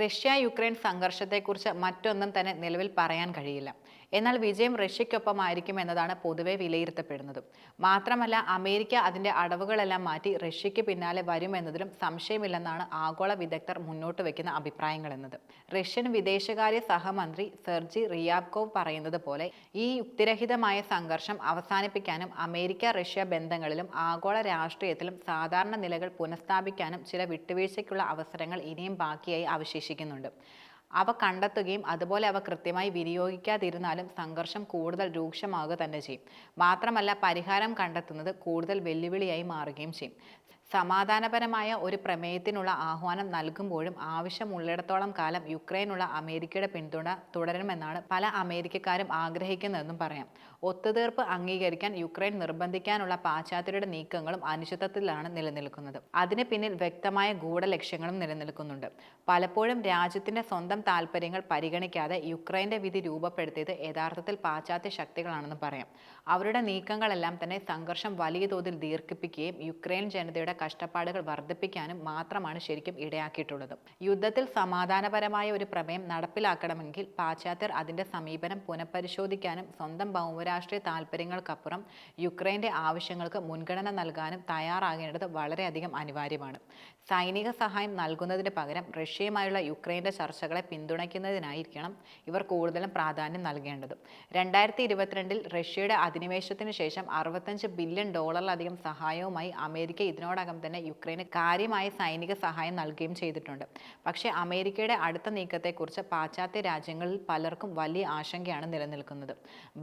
Russia Ukraine സംഘർഷത്തെക്കുറിച്ച് മറ്റൊന്നും തന്നെ നിലവിൽ പറയാൻ കഴിയില്ല. എന്നാൽ വിജയം റഷ്യയ്ക്കൊപ്പമായിരിക്കും എന്നതാണ് പൊതുവെ വിലയിരുത്തപ്പെടുന്നത്. മാത്രമല്ല അമേരിക്ക അതിന്റെ അടവുകളെല്ലാം മാറ്റി റഷ്യയ്ക്ക് പിന്നാലെ വരുമെന്നതിലും സംശയമില്ലെന്നാണ് ആഗോള വിദഗ്ധർ മുന്നോട്ട് വയ്ക്കുന്ന അഭിപ്രായങ്ങൾ എന്നത് റഷ്യൻ വിദേശകാര്യ സഹമന്ത്രി സെർജി റിയാബ്കോവ് പറയുന്നത് പോലെ ഈ യുക്തിരഹിതമായ സംഘർഷം അവസാനിപ്പിക്കാനും അമേരിക്ക റഷ്യ ബന്ധങ്ങളിലും ആഗോള രാഷ്ട്രീയത്തിലും സാധാരണ നിലകൾ പുനഃസ്ഥാപിക്കാനും ചില വിട്ടുവീഴ്ചയ്ക്കുള്ള അവസരങ്ങൾ ഇനിയും ബാക്കിയായി അവശേഷിക്കുന്നുണ്ട്. അവ കണ്ടെത്തുകയും അതുപോലെ അവ കൃത്യമായി വിനിയോഗിക്കാതിരുന്നാലും സംഘർഷം കൂടുതൽ രൂക്ഷമാവുക തന്നെ ചെയ്യും. മാത്രമല്ല പരിഹാരം കണ്ടെത്തുന്നത് കൂടുതൽ വെല്ലുവിളിയായി മാറുകയും ചെയ്യും. സമാധാനപരമായ ഒരു പ്രമേയത്തിനുള്ള ആഹ്വാനം നൽകുമ്പോഴും ആവശ്യമുള്ളിടത്തോളം കാലം യുക്രൈനുള്ള അമേരിക്കയുടെ പിന്തുണ തുടരുമെന്നാണ് പല അമേരിക്കക്കാരും ആഗ്രഹിക്കുന്നതെന്നും പറയാം. ഒത്തുതീർപ്പ് അംഗീകരിക്കാൻ യുക്രൈൻ നിർബന്ധിക്കാനുള്ള പാശ്ചാത്യരുടെ നീക്കങ്ങളും അനിശ്ചിതത്വത്തിലാണ് നിലനിൽക്കുന്നത്. അതിന് പിന്നിൽ വ്യക്തമായ ഗൂഢലക്ഷ്യങ്ങളും നിലനിൽക്കുന്നുണ്ട്. പലപ്പോഴും രാജ്യത്തിന്റെ സ്വന്തം താല്പര്യങ്ങൾ പരിഗണിക്കാതെ യുക്രൈന്റെ വിധി രൂപപ്പെടുത്തിയത് യഥാർത്ഥത്തിൽ പാശ്ചാത്യ ശക്തികളാണെന്ന് പറയാം. അവരുടെ നീക്കങ്ങളെല്ലാം തന്നെ സംഘർഷം വലിയ തോതിൽ ദീർഘിപ്പിക്കുകയും യുക്രൈൻ ജനതയുടെ കഷ്ടപ്പാടുകൾ വർദ്ധിപ്പിക്കാനും മാത്രമാണ് ശരിക്കും ഇടയാക്കിയിട്ടുള്ളത്. യുദ്ധത്തിൽ സമാധാനപരമായ ഒരു പ്രമേയം നടപ്പിലാക്കണമെങ്കിൽ പാശ്ചാത്യർ അതിന്റെ സമീപനം പുനഃപരിശോധിക്കാനും സ്വന്തം ഭൗമരാഷ്ട്രീയ താല്പര്യങ്ങൾക്കപ്പുറം യുക്രൈന്റെ ആവശ്യങ്ങൾക്ക് മുൻഗണന നൽകാനും തയ്യാറാകേണ്ടത് വളരെയധികം അനിവാര്യമാണ്. സൈനിക സഹായം നൽകുന്നതിന് പകരം റഷ്യയുമായുള്ള യുക്രൈന്റെ ചർച്ചകളെ പിന്തുണയ്ക്കുന്നതിനായിരിക്കണം ഇവർ കൂടുതലും പ്രാധാന്യം നൽകേണ്ടത്. രണ്ടായിരത്തി ഇരുപത്തിരണ്ടിൽ റഷ്യയുടെ അധിനിവേശത്തിന് ശേഷം അറുപത്തഞ്ച് ബില്യൺ ഡോളറിലധികം സഹായവുമായി അമേരിക്ക ഇതിനോടകം തന്നെ യുക്രൈന് കാര്യമായ സൈനിക സഹായം നൽകുകയും ചെയ്തിട്ടുണ്ട്. പക്ഷേ അമേരിക്കയുടെ അടുത്ത നീക്കത്തെക്കുറിച്ച് പാശ്ചാത്യ രാജ്യങ്ങളിൽ പലർക്കും വലിയ ആശങ്കയാണ് നിലനിൽക്കുന്നത്.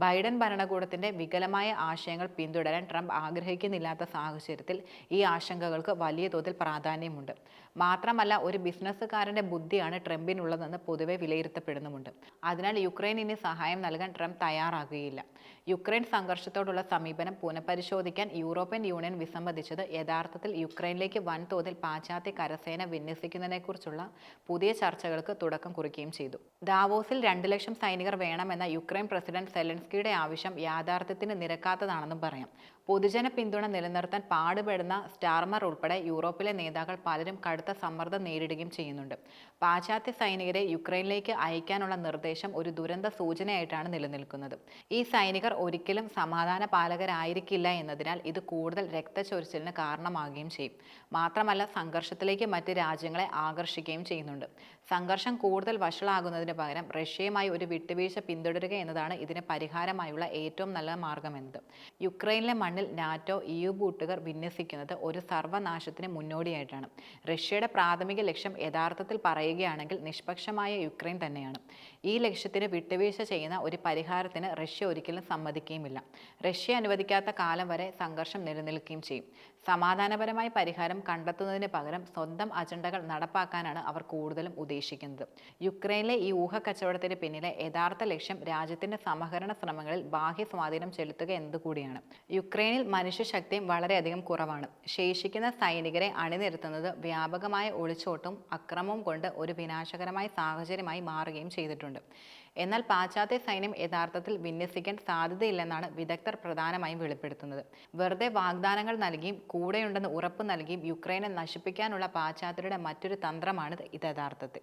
ബൈഡൻ ഭരണകൂടത്തിന്റെ വികലമായ ആശയങ്ങൾ പിന്തുടരാൻ ട്രംപ് ആഗ്രഹിക്കുന്നില്ലാത്ത സാഹചര്യത്തിൽ ഈ ആശങ്കകൾക്ക് വലിയ തോതിൽ പ്രാധാന്യമുണ്ട്. മാത്രമല്ല ഒരു ബിസിനസ്സുകാരന്റെ ബുദ്ധിയാണ് ട്രംപിനുള്ളതെന്ന് പൊതുവെ വിലയിരുത്തപ്പെടുന്നുമുണ്ട്. അതിനാൽ യുക്രൈൻ ഇനി സഹായം നൽകാൻ ട്രംപ് തയ്യാറാകുകയില്ല. യുക്രൈൻ സംഘർഷത്തോടുള്ള സമീപനം പുനഃപരിശോധിക്കാൻ യൂറോപ്യൻ യൂണിയൻ വിസമ്മതിച്ചത് യഥാർത്ഥത്തിൽ യുക്രൈനിലേക്ക് വൻതോതിൽ പാശ്ചാത്യ കരസേന വിന്യസിക്കുന്നതിനെക്കുറിച്ചുള്ള പുതിയ ചർച്ചകൾക്ക് തുടക്കം കുറിക്കുകയും ചെയ്തു. ദാവോസിൽ രണ്ട് ലക്ഷം സൈനികർ വേണമെന്ന യുക്രൈൻ പ്രസിഡന്റ് സെലൻസ്കിയുടെ ആവശ്യം യാഥാർത്ഥ്യത്തിന് നിരക്കാത്തതാണെന്നും പറയാം. പൊതുജന പിന്തുണ നിലനിർത്താൻ പാടുപെടുന്ന സ്റ്റാർമർ ഉൾപ്പെടെ യൂറോപ്പിലെ നേതാക്കൾ പലരും കടുത്ത സമ്മർദ്ദം നേരിടുകയും ചെയ്യുന്നുണ്ട്. പാശ്ചാത്യ സൈനികരെ യുക്രൈനിലേക്ക് അയക്കാനുള്ള നിർദ്ദേശം ഒരു ദുരന്ത സൂചനയായിട്ടാണ് നിലനിൽക്കുന്നത്. ഈ സൈനികർ ഒരിക്കലും സമാധാന പാലകരായിരിക്കില്ല എന്നതിനാൽ ഇത് കൂടുതൽ രക്തചൊരിച്ചിലിന് കാരണമാകുകയും ചെയ്യും. മാത്രമല്ല സംഘർഷത്തിലേക്ക് മറ്റ് രാജ്യങ്ങളെ ആകർഷിക്കുകയും ചെയ്യുന്നുണ്ട്. സംഘർഷം കൂടുതൽ വഷളാകുന്നതിന് പകരം റഷ്യയുമായി ഒരു വിട്ടുവീഴ്ച പിന്തുടരുക എന്നതാണ് ഇതിന് പരിഹാരമായുള്ള ഏറ്റവും നല്ല മാർഗമെന്നത്. യുക്രൈനിലെ മണ്ണിൽ നാറ്റോ ഇ യു ബൂട്ടുകർ വിന്യസിക്കുന്നത് ഒരു സർവനാശത്തിന് മുന്നോടിയായിട്ടാണ്. റഷ്യയുടെ പ്രാഥമിക ലക്ഷ്യം യഥാർത്ഥത്തിൽ പറയുകയാണെങ്കിൽ നിഷ്പക്ഷമായ യുക്രൈൻ തന്നെയാണ്. ഈ ലക്ഷ്യത്തിന് വിട്ടുവീഴ്ച ചെയ്യുന്ന ഒരു പരിഹാരത്തിന് റഷ്യ ഒരിക്കലും സമ്മതിക്കുകയുമില്ല. റഷ്യ അനുവദിക്കാത്ത കാലം വരെ സംഘർഷം നിലനിൽക്കുകയും ചെയ്യും. സമാധാനപരമായ പരിഹാരം കണ്ടെത്തുന്നതിന് പകരം സ്വന്തം അജണ്ടകൾ നടപ്പാക്കാനാണ് അവർ കൂടുതലും ഉദ്ദേശിക്കുന്നത്. യുക്രൈനിലെ ഈ ഊഹ കച്ചവടത്തിന് പിന്നിലെ യഥാർത്ഥ ലക്ഷ്യം രാജ്യത്തിന്റെ സമഹരണ ശ്രമങ്ങളിൽ ബാഹ്യ സ്വാധീനം ചെലുത്തുക എന്നതുകൂടിയാണ്. യുക്രൈനിൽ മനുഷ്യശക്തിയും വളരെയധികം കുറവാണ്. ശേഷിക്കുന്ന സൈനികരെ അണിനിരത്തുന്നത് വ്യാപകമായ ഒളിച്ചോട്ടും അക്രമവും കൊണ്ട് ഒരു വിനാശകരമായ സാഹചര്യമായി മാറുകയും ചെയ്തിട്ടുണ്ട്. എന്നാൽ പാശ്ചാത്യ സൈന്യം യഥാർത്ഥത്തിൽ വിന്യസിക്കാൻ സാധ്യതയില്ലെന്നാണ് വിദഗ്ധർ പ്രധാനമായും വെളിപ്പെടുത്തുന്നത്. വെറുതെ വാഗ്ദാനങ്ങൾ നൽകിയും കൂടെയുണ്ടെന്ന് ഉറപ്പ് നൽകിയും യുക്രൈനെ നശിപ്പിക്കാനുള്ള പാശ്ചാത്യരുടെ മറ്റൊരു തന്ത്രമാണ് ഇത് യഥാർത്ഥത്തിൽ.